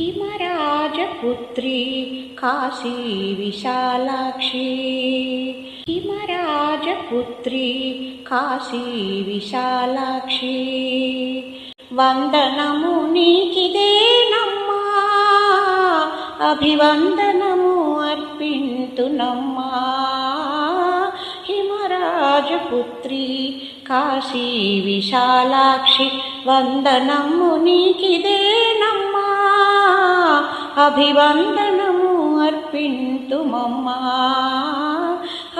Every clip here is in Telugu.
हिमराजपुत्री काशी विशालाक्षी హిమరాజపుత్రి కాశీ విశాలాక్షి. వందనము నీకిదేనమ్మా అభివందనము అర్పింతునమ్మా. హిమరాజపుత్రి కాశీ విశాలాక్షి వందనము నీకిదేనమ్మా అభివందన అభివందనము అర్పింతుమమ్మా.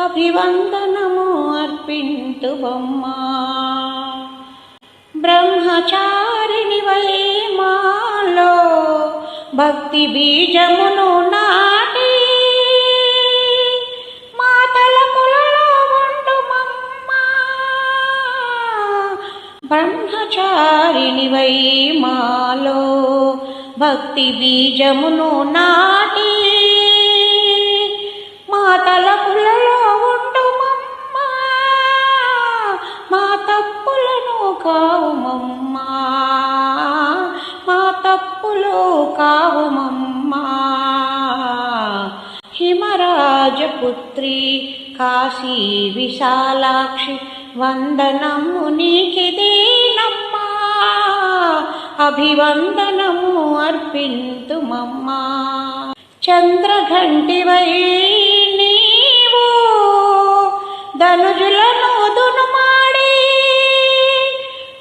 అభివందనము అర్పింతుమమ్మా. బ్రహ్మచారిని వై మాలో భక్తి బీజమును నాటి మాతల కులలో ఉండుమమ్మా. బ్రహ్మచారిని వై మాలో భక్తి బీజమును నాటి మాతల కులలో ఉండుమమ్మా. మా తప్పులను కావుమమ్మా. మా తప్పులు కావుమమ్మా. హిమరాజపుత్రి కాశీ విశాలాక్షి వందనము నీకిదేనమ్మా. అభివందనము అర్పింతుమమ్మా. చంద్రఘంటివై వై ధనుజులను దునుమాడి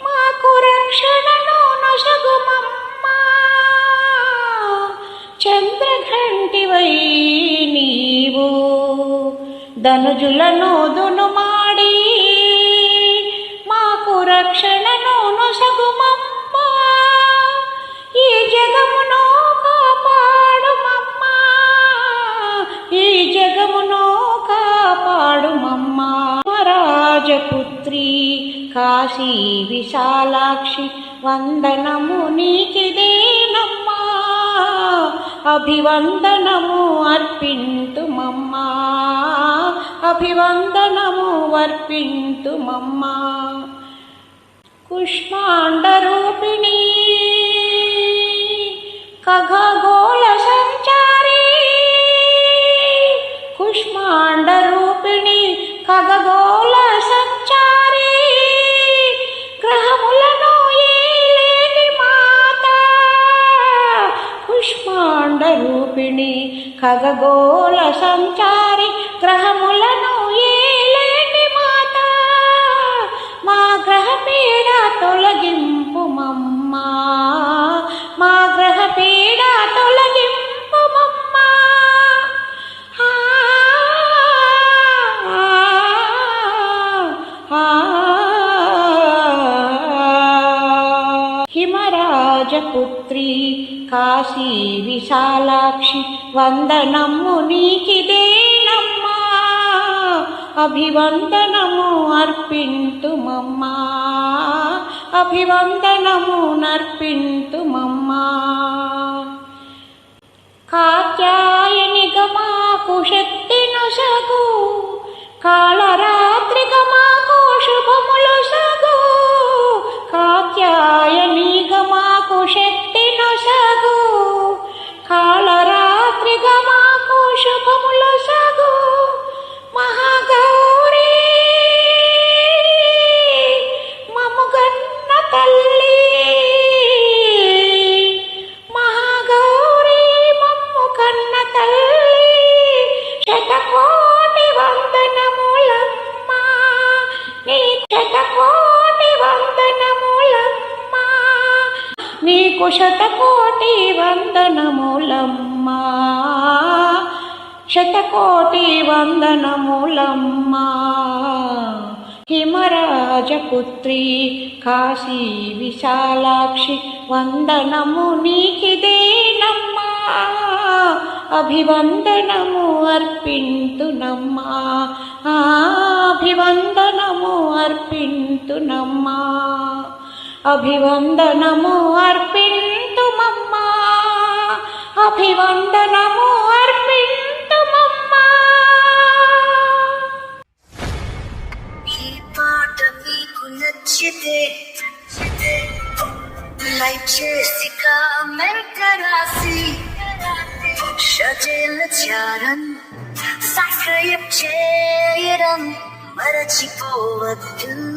మాకు రక్షణను నొసగుమమ్మా. చంద్రఘంటివై నీవు ధనుజులను దునుమాడి మాకు రక్షణను నొసగుమమ్మ. ఈ జగమును కాపాడుమమ్మ. ఈ కాశీ విశాలాక్షి వందనము నీకిదేనమ్మా. అభివందనము అర్పింతుమమ్మా. అభివందనము అర్పింతుమమ్మా. కుష్మాండరూపిణి ఖగోళ సంచారీ కుష్మాండరూపిణి ఖగోళ సంచారి కుష్మాండరూపిణి ఖగోళ సంచారి గ్రహములను ఏలేని మాత? మా గ్రహ పీడ తొలగింపు మమ్మా మా గ్రహ పీడ తొలగింపు మమ్మా ఆ, ఆ, కాశీ విశాలాక్షి వందనము నీకిదేనమ్మా. అభివందనము అర్పింతుమమ్మా. అభివందనము నర్పింతుమమ్మా. కాత్యాయనిగ మాకు సగు కాళరాత్రి గమా నీకు శతకోటి వందనములమ్మా. శతకోటి వందనములమ్మా. హిమరాజపుత్రి కాశీ విశాలాక్షి వందనము నీకిదేనమ్మా. అభివందనము అర్పింతునమ్మా. ఆ, అభివందనము అర్పింతునమ్మా. అభివందనము అర్పింతుమమ్మా. అభివందనము అర్పింతుమమ్మా. ఈ పాట మీకు నచ్చితే లైక్ చేసి కామెంట్ రాసి షజేల చారన్ సబ్స్క్రైబ్ చేయడం మరచిపోవద్దు.